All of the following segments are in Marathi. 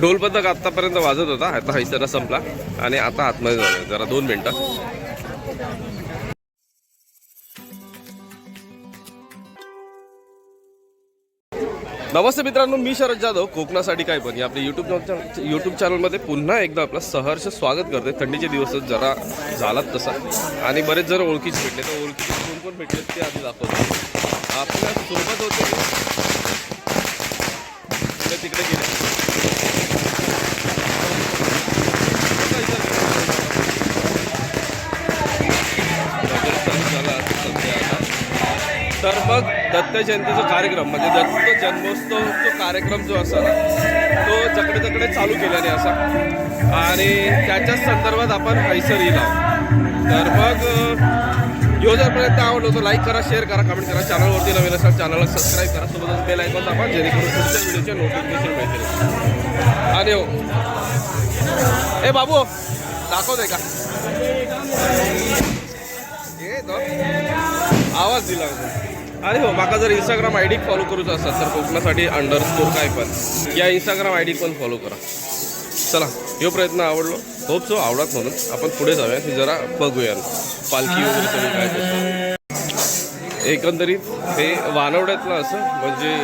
ढोल पथक आतापर्यंत वाजत होता आता हैसरा संपला. आणि आता आतमध्ये जाऊया जरा दोन मिनिटं. नमस्ते मित्रांनो मी शरद जाधव. कोकणासाठी काय पण. या आपल्या यूट्यूब यूट्यूब चॅनलमध्ये पुन्हा एकदा आपलं सहर्ष स्वागत करते. थंडीचे दिवस जरा झालात तसा. आणि बरेच जर ओळखीचे भेटले तर ओळखीचे कोण कोण भेटले ते आधी दाखवतो. आपल्यासोबत होते तिकडे गेले. तर मग दत्त जयंतीचा कार्यक्रम म्हणजे दत्त जन्मोत्सव जो कार्यक्रम जो असा ना तो जकडे तकडे चालू केल्याने असा. आणि त्याच्याच संदर्भात आपण हैसर येईल तर मग यो जर पर्यंत तर लाईक करा शेअर करा कमेंट करा. चॅनलवरती नवीन असाल चॅनलला सबस्क्राईब करा. सोबतच बेल ऐकून दाखवा जेणेकरून पुढच्या व्हिडिओचे नोटिफिकेशन मिळतील. आणि हो. ए बाबू दाखवते का? आवाज दिला होता. अरे हो माका जर इंस्टाग्राम आय डी फॉलो करूचा असाल तर कोकणासाठी अंडर स्कोर काय पण या इंस्टाग्राम आय डी पण फॉलो करा. चला यो प्रयत्न आवडलो. होप सो आवडत म्हणून. आपण पुढे जाऊया ती जरा बघूया पालखी वगैरे सगळी काय कसं. एकंदरीत हे वानवड्यातलं असं म्हणजे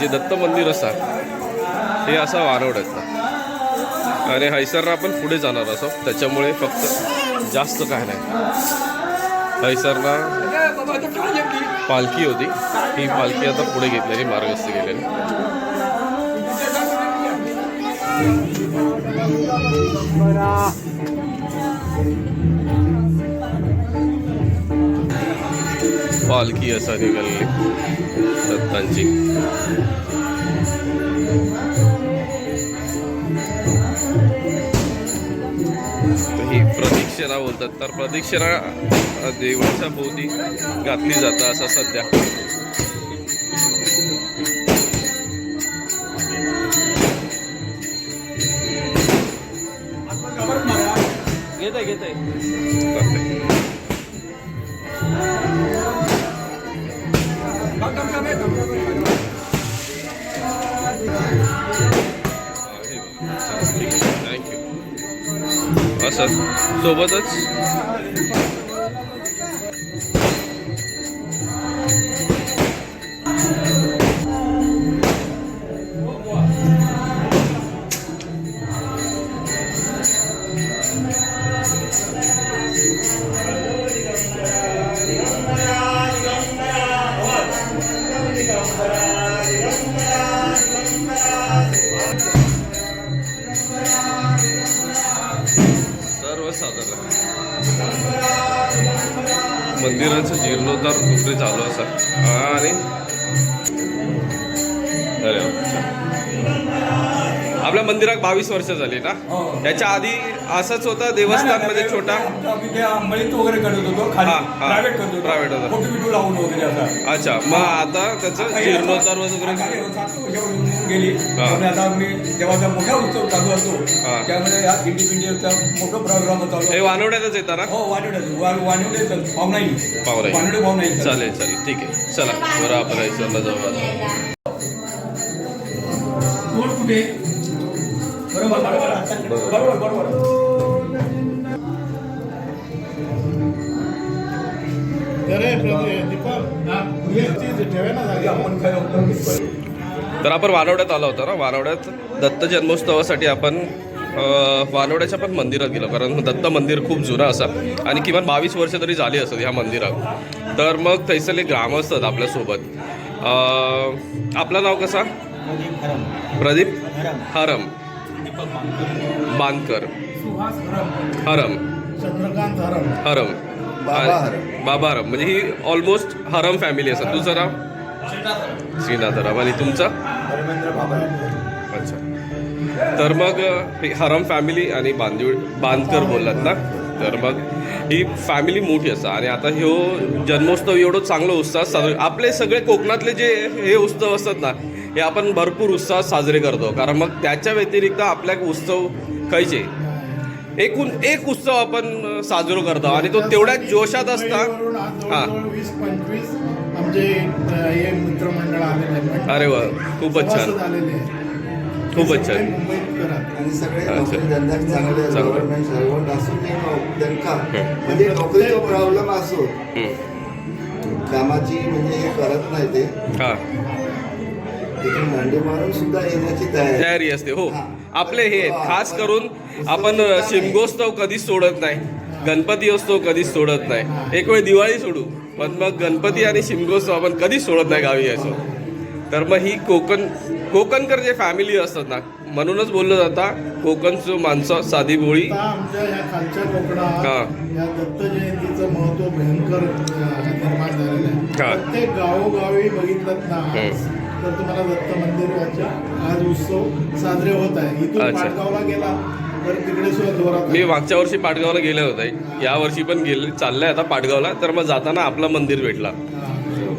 जे दत्त मंदिर असतात हे असं वानवड्यातलं. आणि हैसरला आपण पुढे जाणार असो. त्याच्यामुळे फक्त जास्त काय नाही. हैसरला पालखी होती. ही पालखी आता पुढे घेतलेली मार्गस्थ केलेली. पालखी असा निघाली. दत्तांची ही प्रदक्षिणा बोलतात. तर प्रदक्षिणा देवाच्या भोवती घातली जातं असं सध्या. घेत आहे घेत आहे थँक्यू सोबतच सर्वसाधारण मंदिराचं जीर्णोद्धार कुठे चालू असा आणि? अरे. आपल्या मंदिरात बावीस वर्ष झाली ना? हो. त्याच्या आधी असंच होतं देवस्थानमध्ये छोटा? अंमलीत वगैरे करत होतो खाली. प्रायव्हेट करत होतो. अच्छा. मग आता त्याचं जीर्णोद्धार वगैरे गेली. हा. त्यामुळे आता आम्ही जेव्हा मोठा उत्सव चालू असतो हा. त्यामध्ये या दिंडी पिंडीचा मोठा प्रोग्राम चालू हे. वानवड्यातच येतं ना? हो वाणवडे वाणवडे पाहुणाई पाहुणाई. वाणवडे पाहुणाई चालेल चालेल. ठीक आहे. चला बरं आपण ऐश्वरला जाऊ कोण कुठे? बरोबर बरोबर बरोबर बरोबर आपण काय होतं? तर आपण वानवड्यात आलो होतो ना. वानवड्यात दत्त जन्मोत्सवासाठी आपण वानवड्याच्या पण मंदिरात गेलो. कारण दत्त मंदिर खूप जुनं असा. आणि किमान बावीस वर्ष तरी झाली असत ह्या मंदिरात. तर मग थैसले ग्रामस्थ आहेत आपल्यासोबत. आपलं नाव कसं? प्रदीप हरम. बांदकर हरम. हरम. हरम. बाबा हरम. बाबा हरम. म्हणजे ही ऑलमोस्ट हरम फॅमिली असं तुझं नाव? श्रीनाथ हरम आणि तुमचं? अच्छा. तर मग ही हरम फॅमिली आणि बांदिव बांधकर बोललात ना? तर मग ही फॅमिली मोठी असता आणि आता ह्यो जन्मोत्सव एवढं चांगलं उत्साह साजरे आपले सगळे कोकणातले जे हे उत्सव असतात ना हे आपण भरपूर उत्साहात साजरे करतो. कारण मग त्याच्या व्यतिरिक्त आपल्या उत्सव खायचे. एकूण एक उत्सव आपण साजरो करतो. आणि तो तेवढ्या जोशात असता. हा. आमचे हे मित्रमंडळ आलेले आहेत. अरे वा खूपच छान. आलेले आहेत. खूपच छान. मुंबईत करा आणि सगळे चांगले. गव्हर्नमेंट सर्वंट त्यांना म्हणजे नोकरीचा प्रॉब्लेम असो. कामाची म्हणजे हे करत नाही ते. हा. तिथून दांडी मारून सुद्धा येण्याची तयारी. तयारी असते. हो. आपले हे खास करून आपण शिमगोत्सव कधीच सोडत नाही. गणपती असतो कधीच सोडत नाही एक वेळ दिवाळी सोडू पण मग गणपती आणि शिमगोत्सव आपण कधीच सोडत नाही गावी यायचो तर मग ही कोकण कोकणकर जे फॅमिली असतात ना म्हणूनच बोललं जाता कोकणचं माणसं साधी बोळी आमच्या ह्या खालच्या कोकणात हा. या दत्त जयंतीचं महत्त्व भयंकर अ, निर्माण झालेलं आहे. प्रत्येक गावोगावी बघितलं ना आज. तर तुम्हाला दत्त आज उत्सव साजरे होत आहे इथून अच्छा. पाटगावला गेला मी. मागच्या वर्षी पाटगावला गेले होते. या वर्षी पण गेले चाललंय आता पाटगावला. तर मग जाताना आपलं मंदिर भेटला.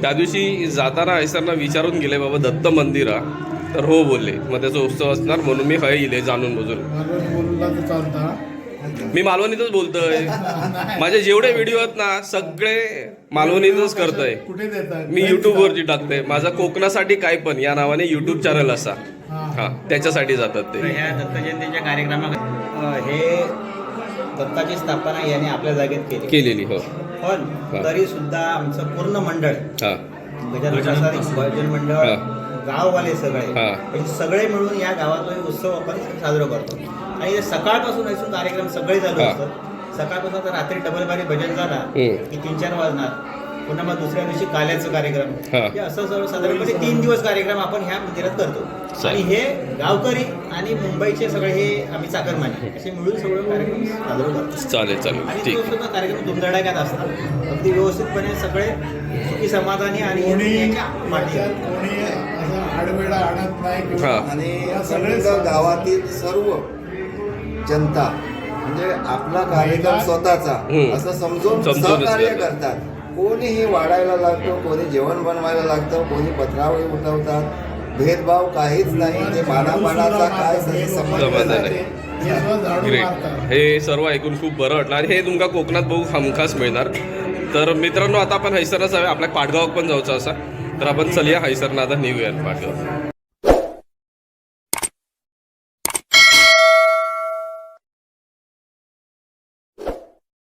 त्या दिवशी जाताना ऐसरना विचारून गेले बाबा दत्त मंदिर हा. तर हो बोलले. मग त्याचा उत्सव असणार म्हणून मी हय इले जाणून बुजून. मालवणी बोलला तर चालता. मी मालवणीतच बोलतोय. माझे जेवढे व्हिडिओ आहेत ना सगळे मालवणीतच करतोय. मी युट्यूब वरती टाकतोय. माझा कोकणासाठी काय पण या नावाने युट्यूब चॅनल असा. हा. त्याच्यासाठी जातात ते. ह्या दत्त जयंतीच्या कार्यक्रमात हे दत्ताची स्थापना याने आपल्या जागेत केली केलेली हो पण हा. तरी सुद्धा आमचं पूर्ण मंडळ हा गजानन प्रसाद भजन मंडळ हा. गाववाले सगळे हा. म्हणजे सगळे मिळून या गावात उत्सव आपण साजरा करतो आणि हे सकाळपासून असून कार्यक्रम सगळे चालू हा. असतात सकाळपासून तर रात्री डबल बारी भजन झाला हम्म. की तीन चार वाजणार पुन्हा मग दुसऱ्या दिवशी काल्याचं कार्यक्रम हा. असं सर्व साधारणपणे तीन दिवस कार्यक्रम आपण ह्या मंदिरात करतो. आणि हे गावकरी आणि मुंबईचे सगळे हे आम्ही चाकरमानी असे मिळून सगळे कार्यक्रम साजरे करतो चालेल चालेल आणि ठीक तो सुद्धा कार्यक्रम धुमधडाक्यात असतात अगदी व्यवस्थितपणे सगळे सुखी समाधानी आणि कोणी आडवेळा आणत नाही. आणि या सगळे सगळ्या गावातील सर्व जनता म्हणजे आपला कार्यक्रम स्वतःचा. असं समजून सहकार्य करतात. कोणीही वाढायला लागतो कोणी जेवण बनवायला लागतं कोणी पत्रावळी उठवतात. भेदभाव काहीच नाही ते मानापानाचा काय संबंध नाही. हे हे सर्व ऐकून खूप बरं वाटलं. आणि हे तुमका कोकणात बघू हमखास मिळणार. तर मित्रांनो आता आपण हैसरच आहे आपल्या पाटगावात पण जाऊचं असा. तर आपण चलूया हैसरनं आता निघूया पाटगाव